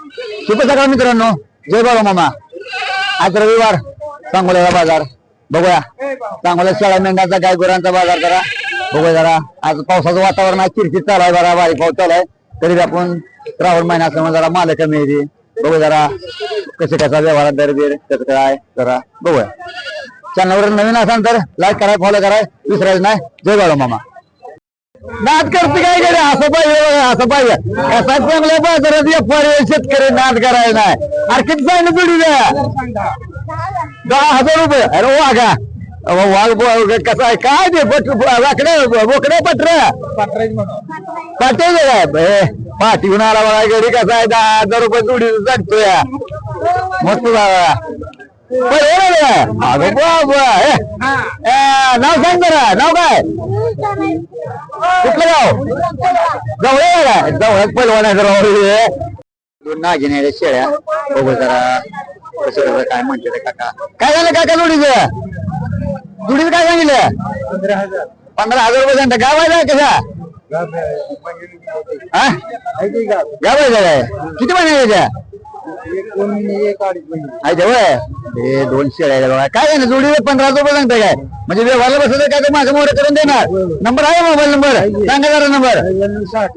शुभ सकाळ मित्रांनो? जय बाबा मामा. आज रविवार सांगोल्याचा बाजार. बघूया. सांगोल्या शेळा मेंढ्याचा गाय गुरांचा बाजार करा. बघूया जरा. आज पावसाचं वातावरण आहे किरकिर चालू आहे जरा बारीक पाऊस चालू आहे. तरी आपण श्रावण महिना असल्यामुळे जरा माल कमी येते बघू जरा कसे कसा व्यवहारात दर बीर कसं काय जरा बघूया. चॅनलवर नवीन असाल तर लाईक कराय फॉलो कराय. विसरायचं नाही. जय बाबा मामा. नाद करते काय करे असं पाहिजे असं पाहिजे. कसा चांगल्या बाजारात व्यापारी शेतकरी नाद करायला नाही. अरे किती चांगलं तुडी द्या दहा हजार रुपये. अरे वाघा वाघ बो- आहे? काय ते बट वाकडे बोकडे पटर? पाठवलं काय? बे, आला बघा घरी कसा आहे? दहा हजार रुपये तुडी सांगतोय मस्त जागा अगं बाबा हे. ए, नाव सांग जरा नाव काय कुठलं गाव जवळ आहे का जवळ पहिलवान आहे जरा दोन नागिन शेळ्या बघू जरा कसं कसं काय म्हणते काका काय झालं काका जोडीचं जोडीचं काय सांगितलं पंधरा हजार रुपये सांगता गाव आहे का कशा हा गाव आहे काय किती महिने त्याच्या आहे ते होय? हे दोन शेळ्या आहेत बघा. काय आहे ना जोडीला पंधरा रुपये सांगताय काय? म्हणजे व्यवहारला बसलं काय? तर माझं मोठं करून देणार. नंबर आहे मोबाईल नंबर? सांगा जरा नंबर. साठ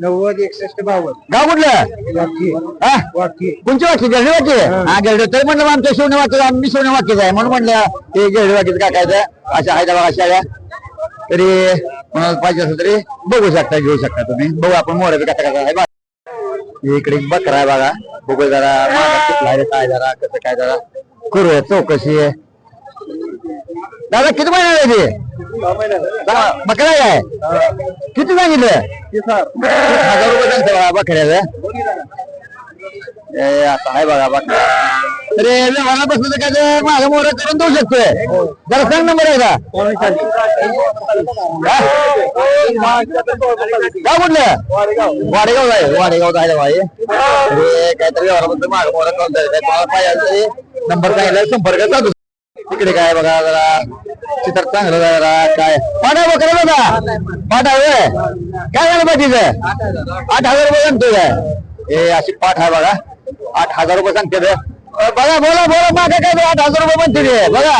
नव्वद एकसष्ट बावन्न. गाव कुठलं? हा? वाकी. कोणची वाक्य गेरडी वाक्य हा. गेरडी. तरी म्हणलं मग आमच्या शिवणे वाक्य आम्ही शिवणे वाक्यच आहे. म्हणून म्हणलं ते गेरडी वाक्यच काय काय अशा आहेत बघा शाळ्या. तरी कोणाला पाहिजे असेल तरी बघू शकता घेऊ शकता तुम्ही. बघू आपण मोर कसा कसा आहे. इकडे एक बकरा आहे बघा. बघू जरा मागं आहे काय जरा कसं काय जरा. करूया चौकशी. दादा किती महिना आहे ते बकरा आहे किती सांगितलं? हजार. रुपये बकऱ्याचं. असं आहे बघा बघा. अरे व्यवहारा बसलं काय ते माझं मोर करून देऊ शकतोय. जरा सांग नंबर आहे का गाव कुठलं? वाडेगाव आहे वाडेगाव आहे भाई. अरे काहीतरी व्यवहाराबद्दल माझं मोर करून द्यायचं पाहिजे नंबर सांगितलं संपर्क साधू तिकडे काय बघा जरा. चित्र चांगलं जरा काय? पाठा बघा बघा. पाठा होय काय झालं बाकीचं आठ हजार रुपये सांगतोय काय? हे अशी पाठ आहे बघा. आठ हजार रुपये सांगते बघा बोला बोला मागे काय ते आठ हजार रुपये म्हणते ते बघा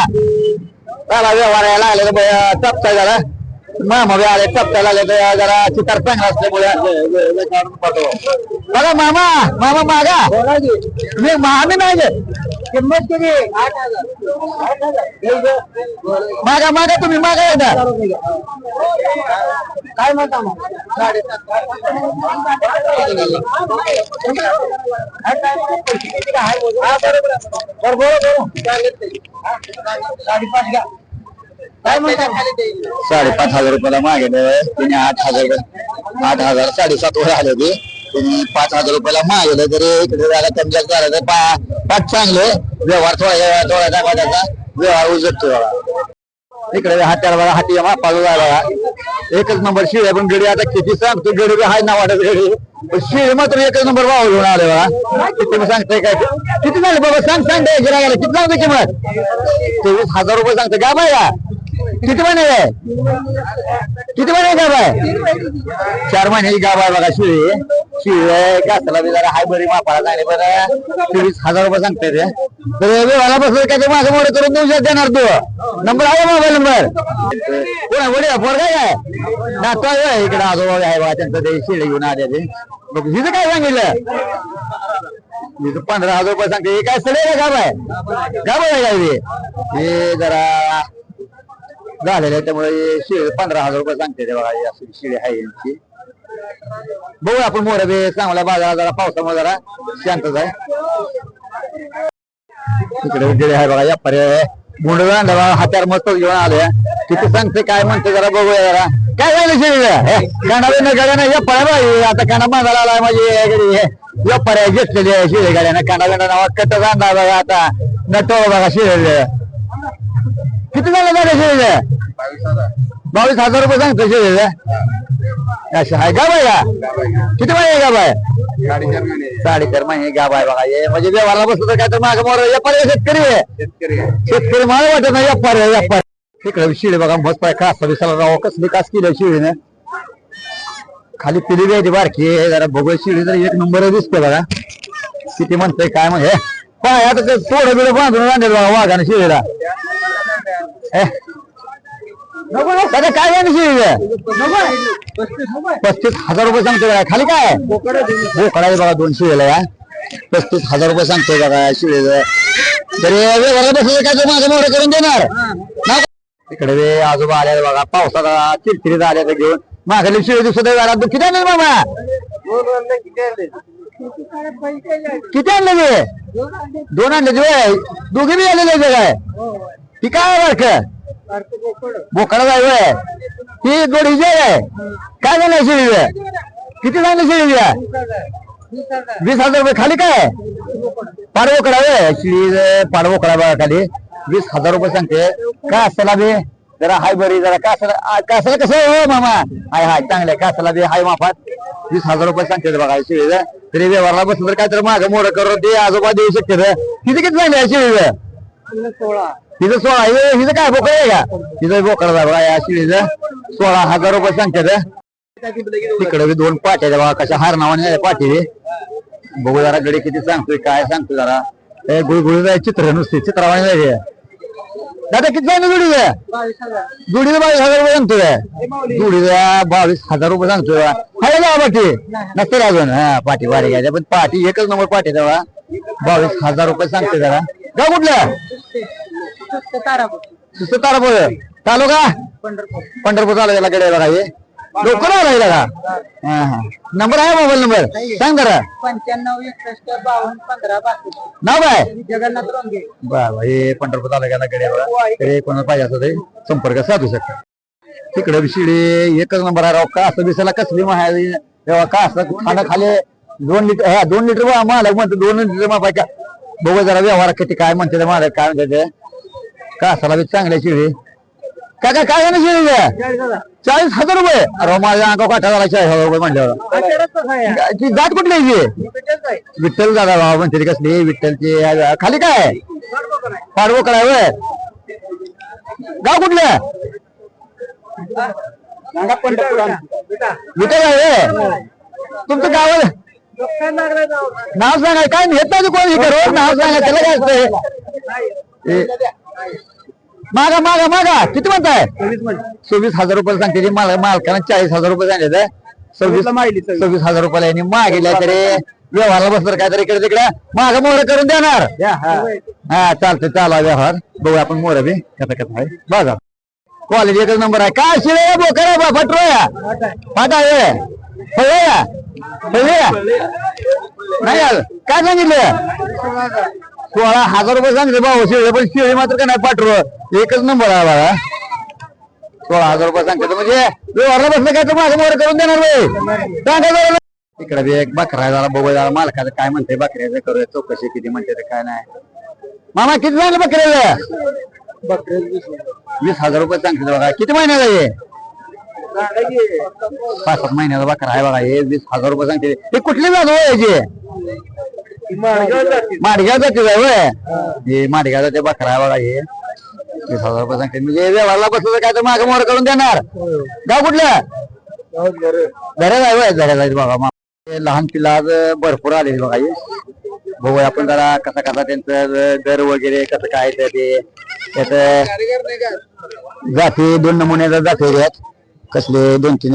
चला व्यवहार यायला आले तर टपचा जरा मामा बी आले टपचा आले तर जरा चितार चांगला असल्यामुळे बघा मामा मामा मागा मी आम्ही नाही किंमत किती मागा मागा तुम्ही मागा एकदा. काय म्हणता मग? काय साडेपाच हजार रुपयाला मागे तिने आठ हजार आठ हजार साडेसात वर आले ते तुम्ही पाच हजार रुपयाला मागेल तरी इकडे जरा कमी जास्त झालं तर पा- पाच चांगले व्यवहार थोडा थोडा दाखवा त्याचा व्यवहार उजटतो बघा इकडे हात्याला बघा हाती मापाला झाला एकच नंबर शिळे पण गडी आता किती सांगतो गडी बी हाय ना वाटत गडी पण शिळे मात्र एकच नंबर वाव घेऊन आले बघा किती सांगताय काय किती झाले बाबा सांग सांग गिरायला किती सांगतो किंमत तेवीस हजार रुपये सांगते का बाया किती महिने आहे किती महिने गाव आहे? चार महिन्याची गाव आहे बघा शिळे. शिळे घातला बी जरा हाय बरी मापाला झाले बरं. चोवीस हजार रुपये सांगते ते तर व्यवहारा बसलं काय ते माझं मोठं करून देऊ देणार तू? नंबर आहे मोबाईल नंबर? कोण वडील पोर काय काय? ना तो आहे इकडे आजोबा आहे बघा त्यांचं ते शिळे घेऊन आले ते. बघ, हिचं काय सांगितलं? हिचं पंधरा हजार रुपये सांगते. हे काय सडे गाव आहे? गाव आहे काय हे? हे जरा झालेलं आहे त्यामुळे शिळे पंधरा हजार रुपये सांगते ते बघा अशी शिळे आहे यांची. बघू आपण मोरबे चांगला बाजार जरा पावसामुळे जरा शांतच आहे. तिकडे उजेडे आहे बघा या पर्याय मुंड आणलं बघा मस्त घेऊन आले. किती सांगते काय म्हणते जरा बघूया जरा. काय झालं शिळे कांडा गाड्या गाड्या या पर्याय बाई आता काना बांधायला आलाय म्हणजे या पर्याय घेतलेली आहे शिळे गाड्यानं. कांडा नावा कट बांधा बघा आता. नटो बघा शिळे झालं बावीस हज़ार रुपये सांगतो शिळे असं आहे का किती महिने गाव आहे साडेचार महिने आहे बघा म्हणजे तर काय तर व्यापारी शेतकरी आहे शेतकरी मला वाटत नाही व्यापारी आहे, व्यापारी तिकडे शिळे बघा मस्त कास विसाला राव कसली कास केली खाली पिली द्यायची बारकी जरा बघू शिळी एक नंबर दिसते बघा किती काय पाय आता बांधून बघा दादा काय झालं शिळी पस्तीस हजार रुपये सांगतोय बघा खाली काय? बोकडा आहे बघा दोन शिळेला या. पस्तीस हजार रुपये सांगतोय बघा शिळेचं तरी व्यवहाराला बसलं काय तर माझं मोठं करून देणार? इकडे वे आजोबा आले बघा पावसाला चिरचिरीत आले तर घेऊन. मागली शिळे आहे जरा. किती आणले मामा? किती आणले? ते दोन आणले. दोघे बी आलेले काय ती काय बारक बोकडा जाय वय. ती जोडीची आहे. काय झालं शिळी किती झालं शिळी वीस हजार रुपये खाली काय? पाडवोकडा वे शिळी पाडवोकडा बघा खाली. वीस हजार रुपये सांगते. काय असताना बे? जरा हाय बरी जरा कासाला कासाला कसं आहे हो मामा? हाय हाय चांगलं कासाला बी? हाय माफात वीस हजार रुपये सांगते बघा शिळीचं तरी व्यवहारला बसलं तर काय तर माझं मोठं करून ते आजोबा देऊ शकते किती किती झाले शिळीचं तिथं सोळा. हे हिचं काय बोकड आहे का? तिथं बोकड बघा या शिळीचं. सोळा हजार रुपये सांगते तिकडे बी दोन पाट्या आहेत बघा कशा हार नावाने पाठी बघू जरा गडी किती सांगतोय काय सांगतोय जरा. गुळगुळी जाय चित्र नुसते चित्रावाणी जायचे दादा किती सांगतो जुडीचं जुडीचं बावीस हजार रुपये सांगतोय. द्या बावीस हजार रुपये सांगतोय हाय का पाठी. नसते अजून. हा पाठी वारी घ्यायच्या पण पाठी एकच नंबर पाठी तेव्हा बावीस हजार रुपये सांगतोय जरा. का कुठलं? सुस्त तारापूर. तालुका? पंढरपूर. तालुक्याला कडे बघा हे. लवकर आला का? हा. हा नंबर आहे मोबाईल नंबर? सांग जरा पंच्याण्णव एकसष्ट बावन्न पंधरा बासष्ट. नाव काय? जगन्नाथ रोंगे. बरं हे पंढरपूर तालुक्याला कडे बघा. तरी कोणाला पाहिजे असं ते संपर्क साधू शकता. तिकडे शिडी एकच नंबर आहे राव. का असं दिसायला कसली तेव्हा का असं? खाणं खाली दोन लिटर हा दोन लिटर मालक म्हणतो दोन लिटर मापाय का? बघू जरा व्यवहार किती काय म्हणते ते मालक काय म्हणते ते. का असाला बी चांगल्या शिडी काय काय काय झालं शिडी चाळीस हजार रुपये. अरे माझ्या अंगा काटा झाला चाळीस हजार रुपये म्हणल्यावर. ती जात कुठली आहे? विठ्ठल दादा भाव म्हणते कसली विठ्ठलची खाली काय? पाडवो कळाय वय गाव कुठलं? विठ्ठल आहे? तुमचं गाव नाव सांगा काय घेत नाही कोण हे करू नाव सांगा त्याला काय असतंय? मागा मागा मागा. किती म्हणताय? सव्वीस हजार रुपये सांगते माल मालकानं चाळीस हजार रुपये सांगितलं सव्वीस सव्वीस हजार रुपयाला यांनी मागितल्या तरी. व्यवहारला बसलं काय तरी इकडे तिकडे. माग मोहर करून देणार. हा. चालतंय चालू व्यवहार. बघू आपण मोहर बी. कसं कसं आहे. बघा. क्वालिटी एकच नंबर आहे. काय शिळे बोकर बा? फटरोया फाटा नाही आलं. काय सांगितलं? सोळा हजार रुपये सांगितले भाऊ शिळे पण शिळे मात्र का नाही पाठव एकच नंबर आहे बघा सोळा हजार रुपये सांगते म्हणजे व्यवहारला बसलं काय तर माझं मोर करून देणार नाही सांगा जरा. इकडे बी एक बकरा जरा बघू जरा मालकाचं काय म्हणते बकऱ्याचं करूया चौकशी किती म्हणते ते काय नाही. मामा किती सांगलं बकऱ्याचं? वीस हजार. रुपये सांगते बघा. किती महिन्याला आहे? पाच सात महिन्याचा बकरा आहे बघा हे वीस हजार रुपये सांगते. हे कुठली जातो याची? माडगाव जाते होय? हे माडगाव जाते बकरा आहे बघा हे. वीस हजार रुपये सांगते. म्हणजे व्यवहारला बसलं काय तर मागं मोर करून देणार. गाव कुठलं? घरात आहे होय घरात आहे बघा हे लहान पिल्ला आज भरपूर आले बघा हे. बघूया आपण जरा कसा कसा त्यांचं दर वगैरे कसं काय ते. त्यात जाती दोन नमुन्याचा जाती कसले दोन तीन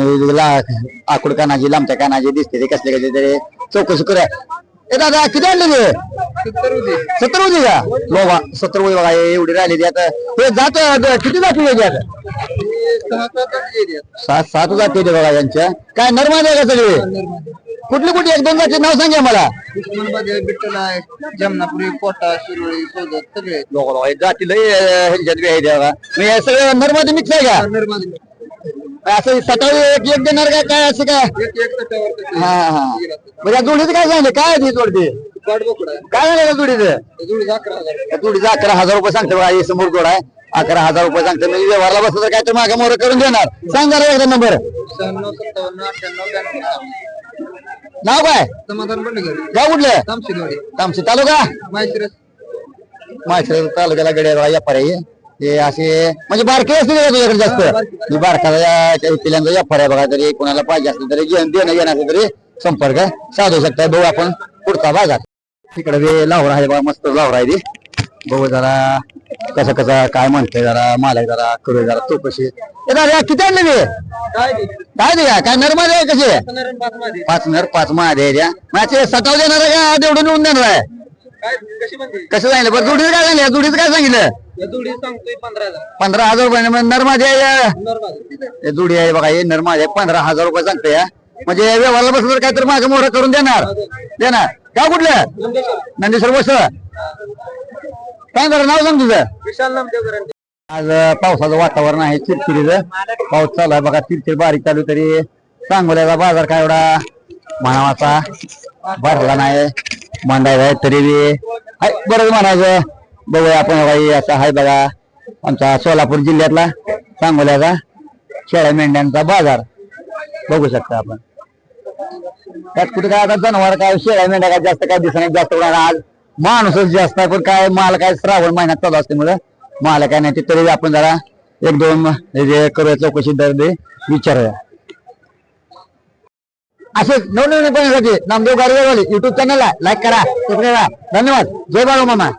आकुड कानाची लांबत्या कानाची दिसते ते कसले कसले तरी. चौकशी करूया ए दादा किती आणले ते? सत्तर होती. का? लोबा सत्तर होती बघा हे एवढी राहिली ती आता. ते जात किती जाती आता? सात सात जाती बघा यांच्या. काय नर्माद आहे का सगळे? कुठली कुठली? एक दोन जाती? नाव सांगा मला. विठ्ठल आहे जमनापुरी कोटा शिरोळी सोदत सगळे. लोक लोक जाती लय ह्याच्यात बी आहे ते बघा. मी हे सगळं नर्मादी मिक्स आहे का? असं सकाळी एक एक देणार का काय असं काय? एक एक तटावर हा हा. म्हणजे जोडीचं काय सांगितलं काय ती जोडती काय झालं का जोडीचं? जोडीचं अकरा हजार. रुपये सांगते बघा हे समोर जोड आहे. अकरा हजार रुपये सांगते. म्हणजे व्यवहारला बसलं तर काय तर मागे मोर करून देणार. सांग जरा एकदा नंबर नाव काय? समाधान गाव कुठलं? तामशी तालुका? माहिती माहेश्वर तालुक्याला गडे व्यापार आहे हे असे म्हणजे बारके असते तुझ्याकडे जास्त. मी बारकाला पिल्यांचा व्यापार आहे बघा तरी कोणाला पाहिजे असलं तरी देणं घेणं असलं तरी संपर्क साधू शकता बघू आपण पुढचा भागात तिकडे बी लावरा आहे बा मस्त लावरा आहे ती. बघू जरा कसं कसं काय म्हणतंय जरा मला जरा करू जरा तो कशी किती आणले ते काय ते का? काय नरमादी आहे आहे? पाच नर पाच महादे आहे त्या माझे सटाव देणार आहे का? तेवढं नेऊन देणार आहे. कसं सांगितलं बरं जोडीचं काय सांगितलं? जोडीचं काय सांगितलं? पंधरा हजार. रुपये. म्हणजे नरमादी आहे हे जोडी आहे बघा हे नरमादी आहे. पंधरा हजार रुपये सांगते या. म्हणजे व्यवहारला बसलं तर काहीतरी मागं मोठं करून देणार. देणार. का कुठलं? नंदेश्वर. बस काय जरा नाव सांग तुझं. विशाल नामदेव आज पावसाचं वातावरण आहे चिरचिरीचं पाऊस चालू आहे बघा चिरचिर बारीक चालू तरी. सांगोल्याचा बाजार काय एवढा? म्हणावाचा. भरला नाही. मांडायचा आहे तरी बी. बरंच म्हणायचं. बघूया आपण बाई असा आहे बघा. आमचा सोलापूर जिल्ह्यातला सांगोल्याचा शेळ्या मेंढ्यांचा बाजार. बघू शकता आपण. त्यात कुठे काय आता जनावर काय शेळ्या मेंढ्या काय जास्त काय दिसणार जास्त होणार आज माणूसच जास्त पण काय माल काय श्रावण महिन्यात चालू असते मुळे माल काय नाही. ते तरी आपण जरा एक दोन हे जे करूया चौकशी दर दे विचारूया. असेच नवनवीन पाहण्यासाठी नामदेव गाडगेवाले युट्यूब चॅनलला लाईक करा सबस्क्राईब करा. धन्यवाद. जय बाळू मामा.